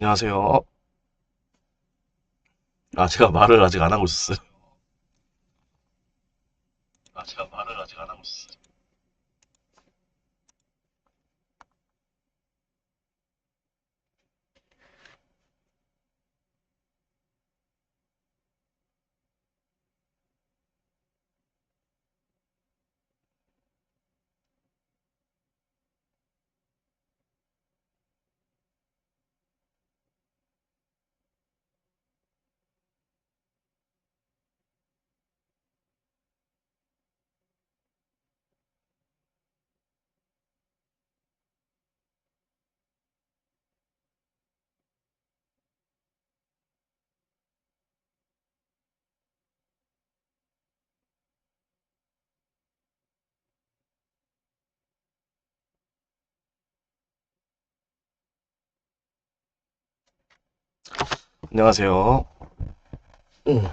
안녕하세요. 아, 제가 말을 아직 안 하고 있었어요. 아, 제가 말을 아직 안 하고 있었어요. 안녕하세요. 음.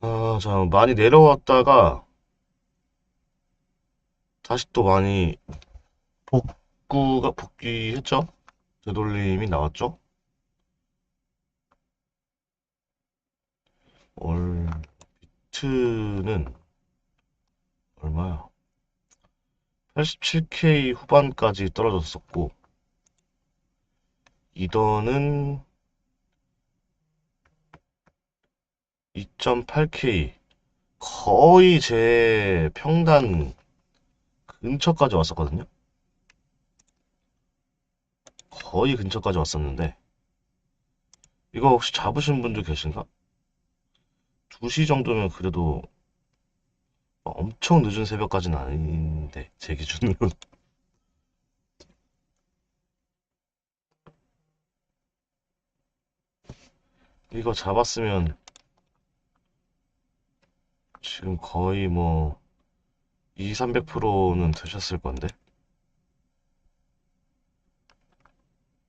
아, 자, 많이 내려왔다가 다시 또 많이 복구가, 복귀했죠? 되돌림이 나왔죠? 올, 비트는 얼마야? 87K 후반까지 떨어졌었고, 이더는 2.8K 거의 제 평단 근처까지 왔었거든요. 거의 근처까지 왔었는데 이거 혹시 잡으신 분들 계신가? 2시 정도면 그래도 엄청 늦은 새벽까지는 아닌데 제 기준으로 이거 잡았으면 지금 거의 뭐 2, 300%는 드셨을 건데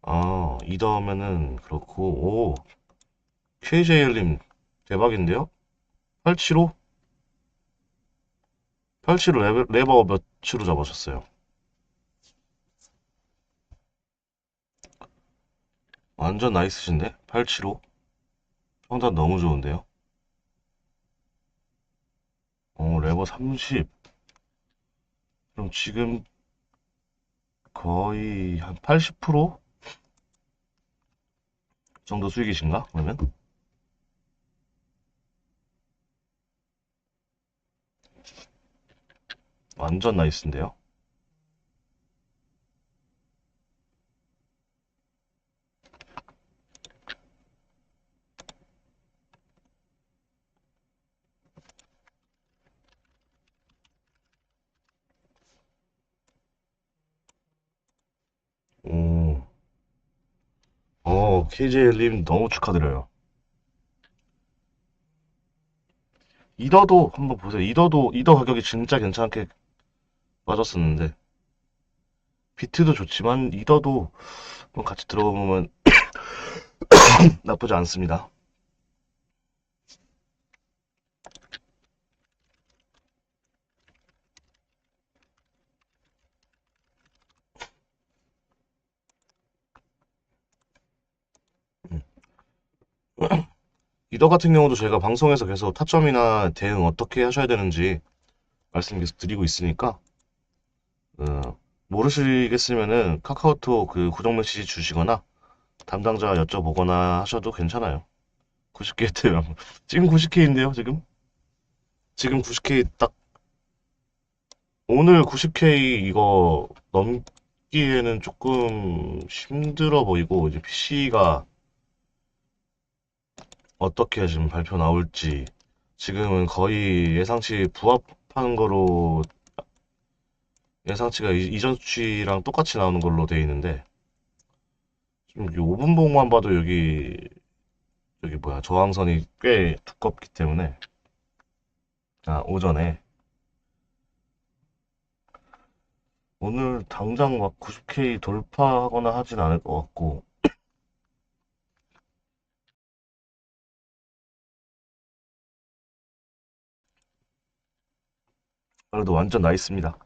아 이더면은 그렇고 오 KJL님 대박인데요? 875? 875 레버, 레버 몇치로 잡으셨어요? 완전 나이스신데? 875? 평단 너무 좋은데요? 어, 레버 30. 그럼 지금 거의 한 80% 정도 수익이신가? 그러면? 완전 나이스인데요? 오, 어, KJL님 너무 축하드려요. 이더도 한번 보세요. 이더도, 이더 가격이 진짜 괜찮게 빠졌었는데, 비트도 좋지만, 한번 같이 들어보면 나쁘지 않습니다. 이더 같은 경우도 저희가 방송에서 계속 타점이나 대응 어떻게 하셔야 되는지 말씀 계속 드리고 있으니까, 어, 모르시겠으면은 카카오톡 그 고정 메시지 주시거나 담당자 여쭤보거나 하셔도 괜찮아요. 90K 때요. 지금 90K인데요, 지금? 지금 90K 딱, 오늘 90K 이거 넘기에는 조금 힘들어 보이고, 이제 PC가 어떻게 지금 발표 나올지, 지금은 거의 예상치 부합하는 거로, 예상치가 이- 이전 수치랑 똑같이 나오는 걸로 돼 있는데, 지금 5분 봉만 봐도 여기, 여기 뭐야, 저항선이 꽤 두껍기 때문에, 아, 오전에. 오늘 당장 막 90K 돌파하거나 하진 않을 것 같고, 그래도 완전 나이스입니다.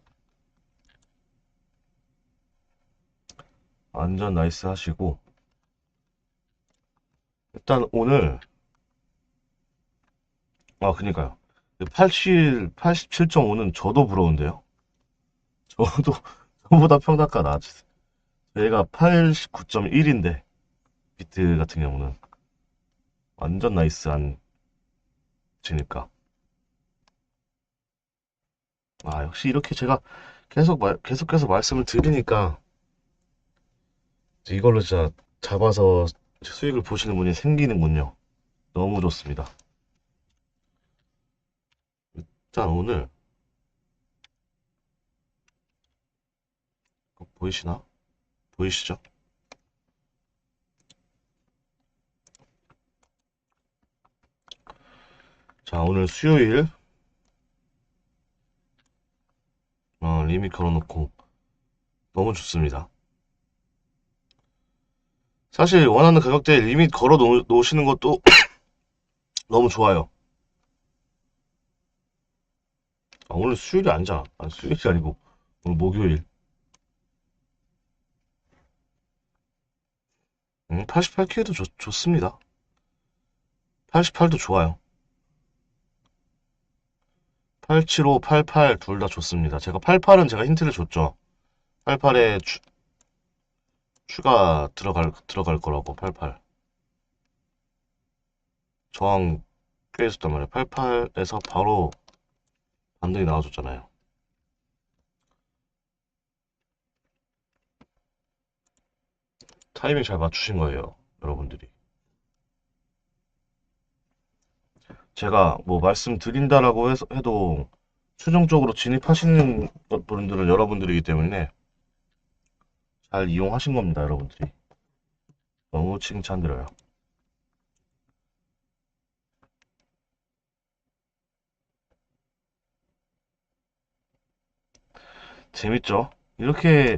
완전 나이스 하시고. 일단 오늘 아 그니까요. 87, 87.5는 저도 부러운데요. 저도 저보다 평단가 나아졌어요. 저희가 89.1인데 비트 같은 경우는. 완전 나이스한 지니까. 아 역시 이렇게 제가 계속 말, 계속해서 말씀을 드리니까 이걸로 진짜 잡아서 수익을 보시는 분이 생기는군요. 너무 좋습니다. 일단 오늘 어, 보이시나? 보이시죠? 자, 오늘 수요일 어, 리밋 걸어놓고 너무 좋습니다. 사실 원하는 가격대에 리밋 걸어 놓, 놓으시는 것도 너무 좋아요. 아, 오늘 수요일이 아니잖아. 아, 수요일이 아니고 오늘 목요일. 음, 88K도 좋, 좋습니다. 88도 좋아요. 875, 88 둘 다 좋습니다. 제가 88은 제가 힌트를 줬죠. 88에 추, 추가 들어갈 들어갈 거라고 88. 저항 꽤 있었단 말이에요. 88에서 바로 반등이 나와줬잖아요. 타이밍 잘 맞추신 거예요, 여러분들이. 제가 뭐 말씀드린다라고 해도 최종적으로 진입하시는 분들은 여러분들이기 때문에 잘 이용하신 겁니다, 여러분들이. 너무 칭찬드려요. 재밌죠? 이렇게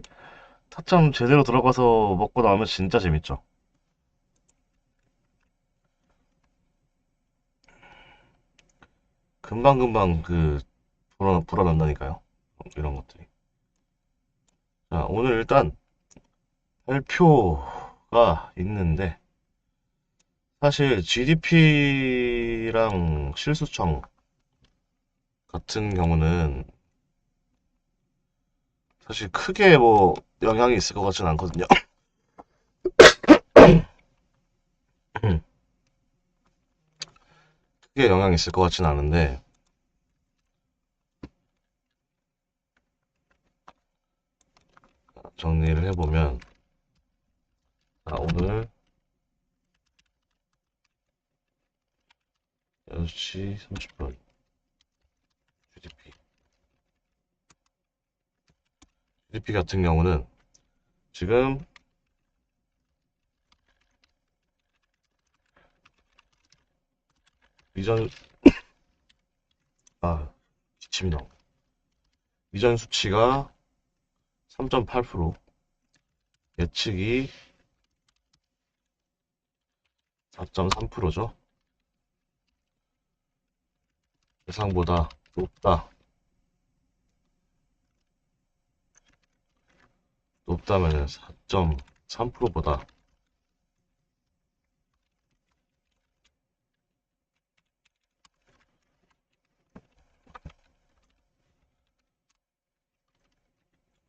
타점 제대로 들어가서 먹고 나오면 진짜 재밌죠? 금방금방 그 불어, 불어난다니까요. 이런 것들이. 자, 오늘 일단 발표가 있는데 사실 GDP랑 실수청 같은 경우는 사실 크게 뭐 영향이 있을 것 같진 않거든요. 크게 영향이 있을 것 같진 않은데 정리를 해보면 자, 오늘 6시 30분 GDP GDP 같은 경우는 지금 이전 아 기침이 나오 이전 수치가 3.8% 예측이 4.3%죠. 예상보다 높다. 높다면 4.3%보다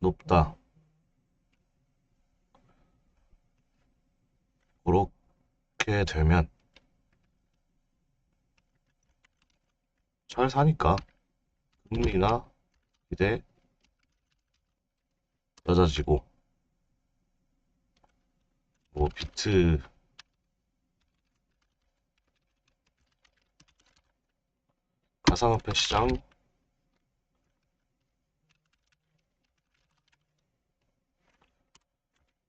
높다. 그렇게 되면 잘 사니까 금리나 기대 낮아지고 뭐 비트 가상화폐 시장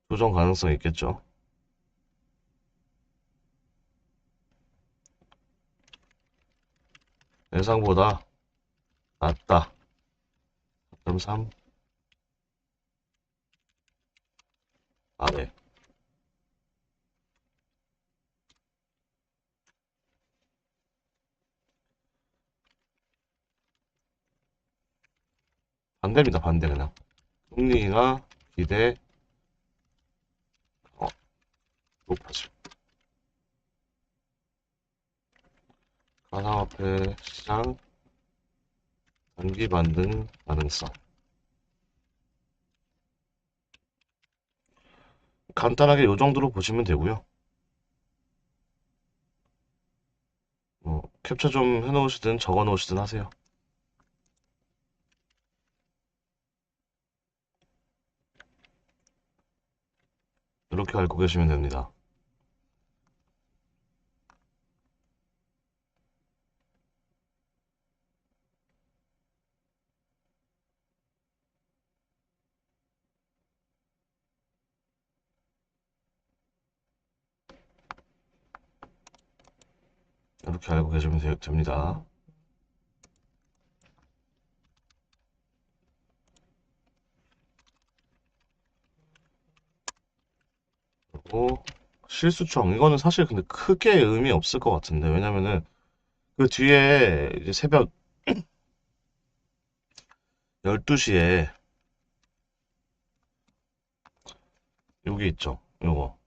조정 가능성 있겠죠. 예상보다 낮다. 4.3 아래. 반대입니다, 반대 그냥. 금리나 기대 높아짐. 가상화폐 시장 단기 반등 가능성. 간단하게 이 정도로 보시면 되고요. 뭐 캡처 좀 해놓으시든 적어 놓으시든 하세요. 이렇게 알고 계시면 됩니다. 이렇게 알고 계시면 되- 됩니다. 그리고 실수청 이거는 사실 근데 크게 의미 없을 것 같은데 왜냐면은 그 뒤에 이제 새벽 12시에 여기 있죠. 요거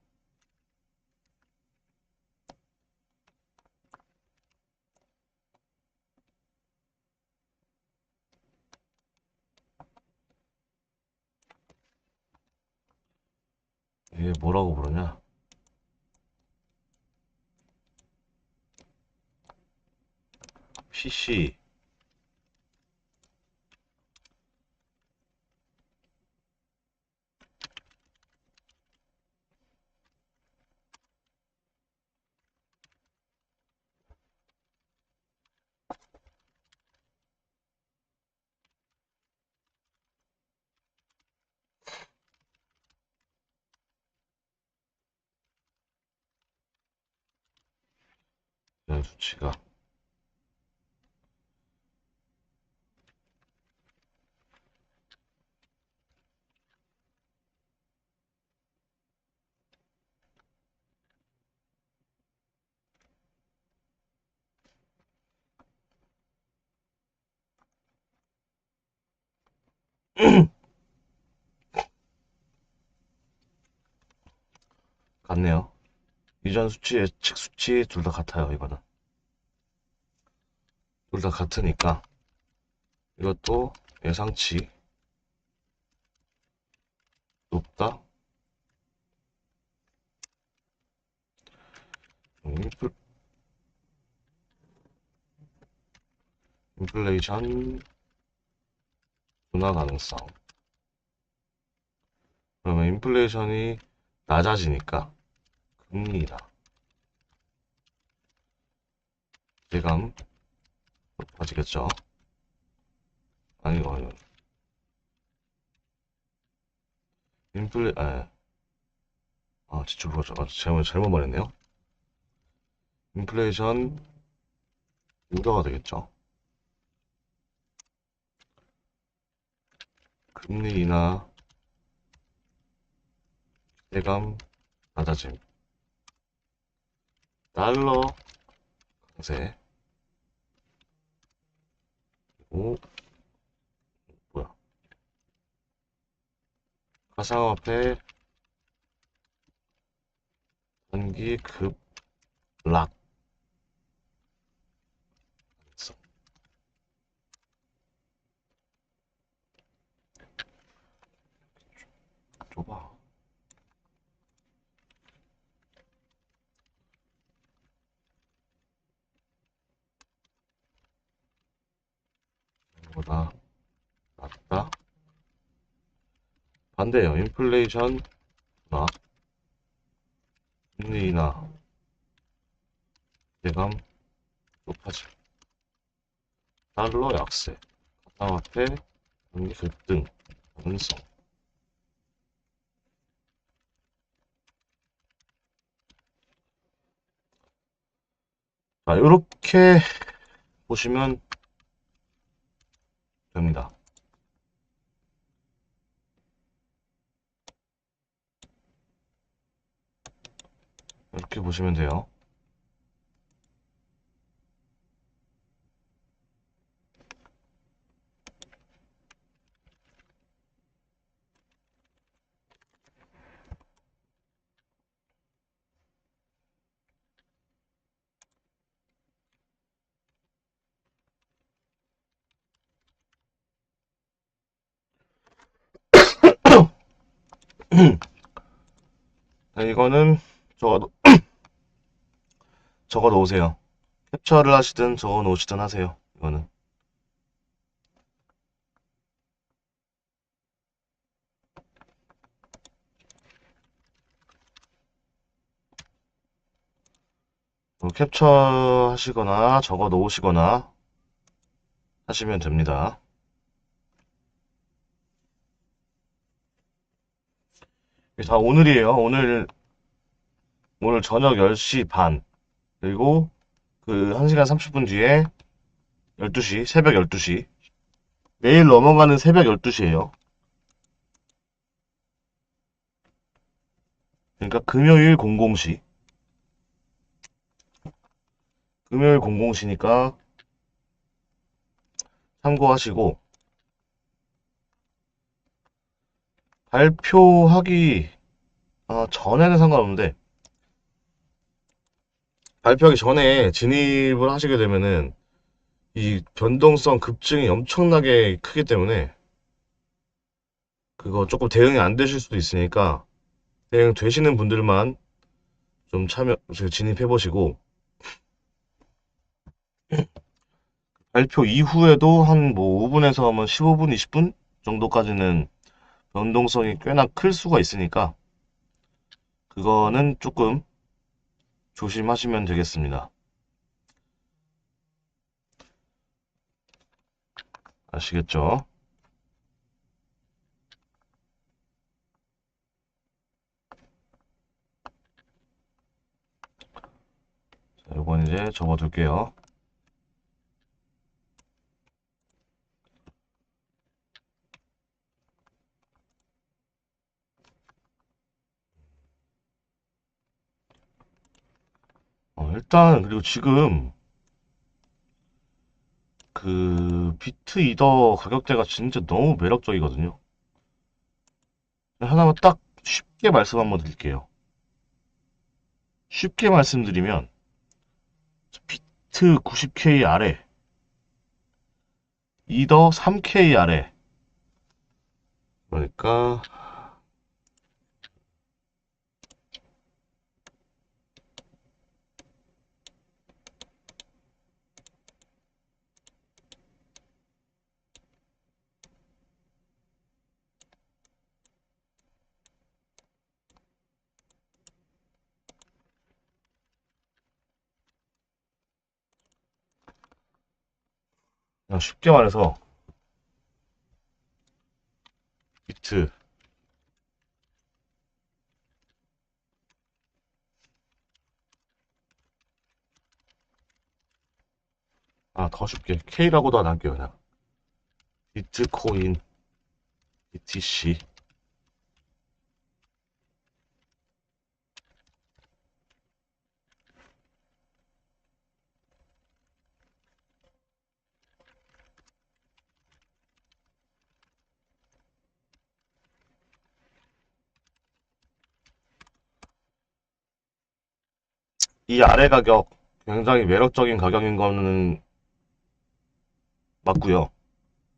이게 뭐라고 부르냐? PC 이런 수치가 같네요. 이전 수치, 예측 수치 둘 다 같아요, 이거는. 둘 다 같으니까 이것도 예상치 높다. 인플, 인플레이션 둔화 가능성. 그러면 인플레이션이 낮아지니까 금리다. 예감 높아지겠죠? 아니, 이거, 아니, 인플레, 아, 아, 지출 보죠. 아, 잘못, 잘못 말했네요. 인플레이션 우려가 되겠죠. 금리 인하 기대감 낮아짐. 달러 강세. 오, 뭐야? 가상화폐 단기 급락. 좁아. 보다 낮다. 반대요. 인플레이션 나 금리 인하 기대감 높아짐. 달러 약세. 가상화폐 단기 급등. 가능성. 자, 이렇게 보시면 됩니다. 이렇게 보시면 돼요. 네, 이거는 저 적어 놓으세요. 캡처를 하시든 적어 놓으시든 하세요. 이거는. 뭐 캡처 하시거나 적어 놓으시거나 하시면 됩니다. 자, 오늘이에요. 오늘, 오늘 저녁 10시 반. 그리고 그 1시간 30분 뒤에 12시, 새벽 12시. 내일 넘어가는 새벽 12시에요. 그러니까 금요일 00시. 금요일 00시니까 참고하시고 발표하기 어, 전에는 상관없는데 발표하기 전에 진입을 하시게 되면은 이 변동성 급증이 엄청나게 크기 때문에 그거 조금 대응이 안 되실 수도 있으니까 대응 되시는 분들만 좀 참여 진입해 보시고. 발표 이후에도 한 뭐 5분에서 한 15분, 20분 정도까지는 변동성이 꽤나 클 수가 있으니까 그거는 조금 조심하시면 되겠습니다. 아시겠죠? 자, 이건 이제 접어둘게요. 어, 일단 그리고 지금 그 비트 이더 가격대가 진짜 너무 매력적이거든요. 하나만 딱 쉽게 말씀 한번 드릴게요. 쉽게 말씀드리면 비트 90K 아래 이더 3K 아래 그러니까 그냥 쉽게 말해서 비트 아, 더 쉽게 K라고도 안 할게요, 그냥. 비트코인, BTC. 이 아래 가격 굉장히 매력적인 가격인 거는 맞고요.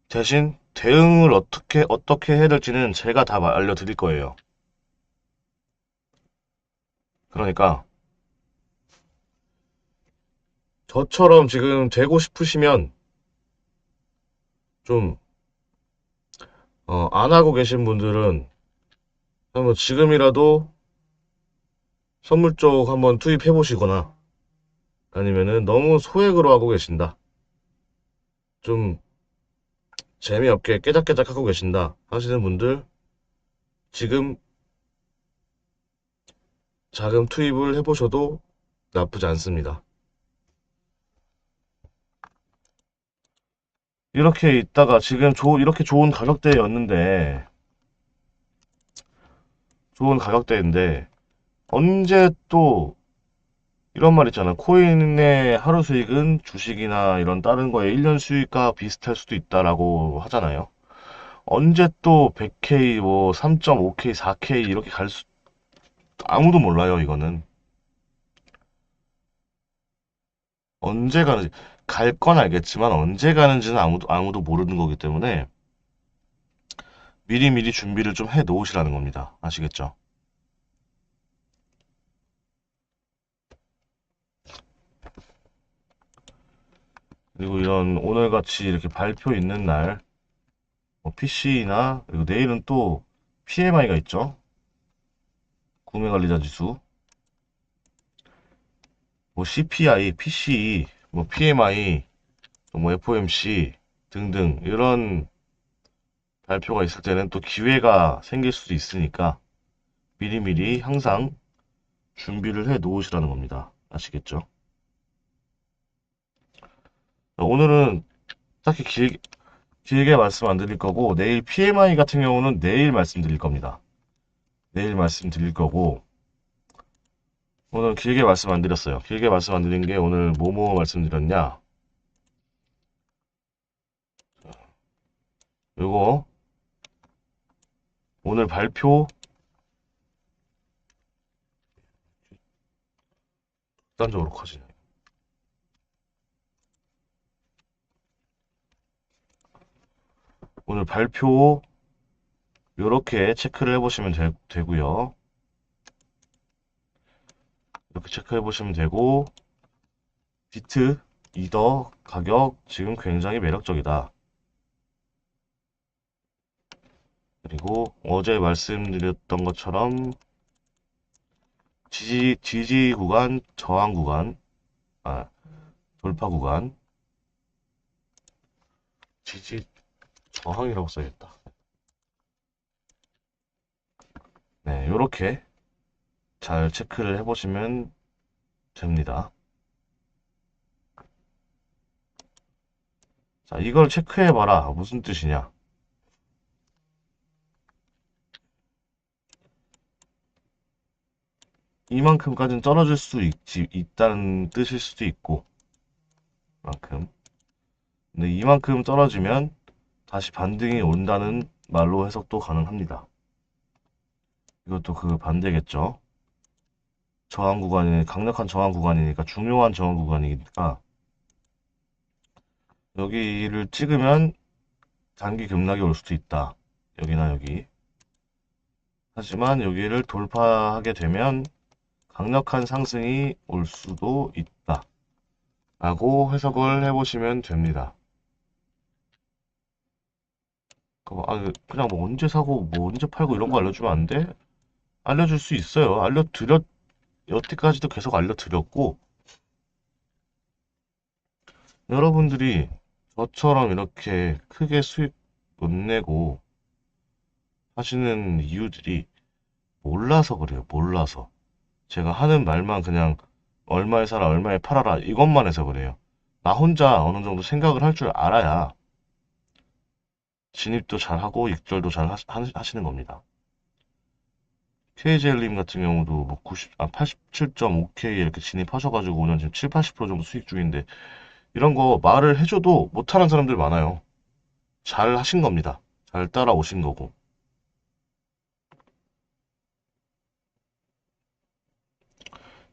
대신 대응을 어떻게 어떻게 해야 될지는 제가 다 알려드릴 거예요. 그러니까 저처럼 지금 되고 싶으시면 좀 어, 안 하고 계신 분들은 지금이라도 선물 쪽 한번 투입해 보시거나 아니면은 너무 소액으로 하고 계신다. 좀 재미없게 깨작깨작 하고 계신다 하시는 분들 지금 자금 투입을 해보셔도 나쁘지 않습니다. 이렇게 있다가 지금 조, 이렇게 좋은 가격대였는데 좋은 가격대인데 언제 또 이런 말 있잖아. 코인의 하루 수익은 주식이나 이런 다른 거에 1년 수익과 비슷할 수도 있다라고 하잖아요. 언제 또 100K, 뭐 3.5K, 4K 이렇게 갈 수, 아무도 몰라요, 이거는. 언제 가는지, 갈 건 알겠지만 언제 가는지는 아무도, 아무도 모르는 거기 때문에 미리미리 준비를 좀 해 놓으시라는 겁니다. 아시겠죠? 그리고 이런 오늘같이 이렇게 발표 있는 날, PC나, 그리고 내일은 또 PMI가 있죠. 구매관리자 지수. 뭐 CPI, PCE, 뭐 PMI, 또뭐 FOMC 등등 이런 발표가 있을 때는 또 기회가 생길 수도 있으니까 미리미리 항상 준비를 해 놓으시라는 겁니다. 아시겠죠? 오늘은 딱히 길, 길게 말씀 안 드릴 거고 내일 PMI 같은 경우는 내일 말씀드릴 겁니다. 내일 말씀드릴 거고 오늘 길게 말씀 안 드렸어요. 길게 말씀 안 드린 게 오늘 뭐뭐 말씀드렸냐? 요거 오늘 발표 극단적으로 커지네. 오늘 발표 요렇게 체크를 해보시면 되, 되고요. 이렇게 체크해 보시면 되고 비트 이더 가격 지금 굉장히 매력적이다. 그리고 어제 말씀드렸던 것처럼 지지 지지 구간, 저항 구간, 아 돌파 구간, 지지 저항이라고 써야겠다. 네, 요렇게 잘 체크를 해보시면 됩니다. 자, 이걸 체크해봐라. 무슨 뜻이냐? 이만큼까지는 떨어질 수 있지, 있다는 뜻일 수도 있고, 만큼. 근데 이만큼 떨어지면 다시 반등이 온다는 말로 해석도 가능합니다. 이것도 그 반대겠죠. 저항 구간이 강력한 저항 구간이니까 중요한 저항 구간이니까 여기를 찍으면 단기 급락이 올 수도 있다. 여기나 여기. 하지만 여기를 돌파하게 되면 강력한 상승이 올 수도 있다. 라고 해석을 해보시면 됩니다. 아, 그냥 뭐 언제 사고 뭐 언제 팔고 이런 거 알려주면 안 돼? 알려줄 수 있어요. 알려드렸 여태까지도 계속 알려드렸고, 여러분들이 저처럼 이렇게 크게 수익 못 내고 하시는 이유들이 몰라서 그래요. 몰라서. 제가 하는 말만 그냥 얼마에 사라, 얼마에 팔아라 이것만 해서 그래요. 나 혼자 어느 정도 생각을 할 줄 알아야 진입도 잘하고 익절도 잘 하시 는 겁니다. KJL님 같은 경우도 뭐 90, 아, 87.5K 이렇게 진입하셔가지고 오늘 지금 7, 80% 정도 수익 중인데 이런 거 말을 해줘도 못하는 사람들 많아요. 잘 하신 겁니다. 잘 따라오신 거고.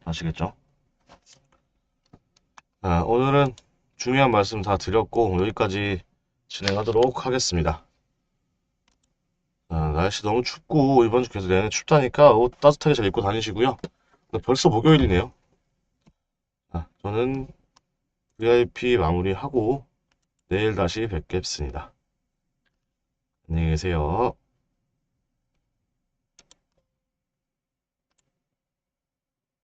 아시겠죠? 아, 오늘은 중요한 말씀 다 드렸고 여기까지 진행하도록 하겠습니다. 아, 날씨 너무 춥고 이번 주 계속 내내 춥다니까 옷 따뜻하게 잘 입고 다니시고요. 벌써 목요일이네요. 아, 저는 VIP 마무리하고 내일 다시 뵙겠습니다. 안녕히 계세요.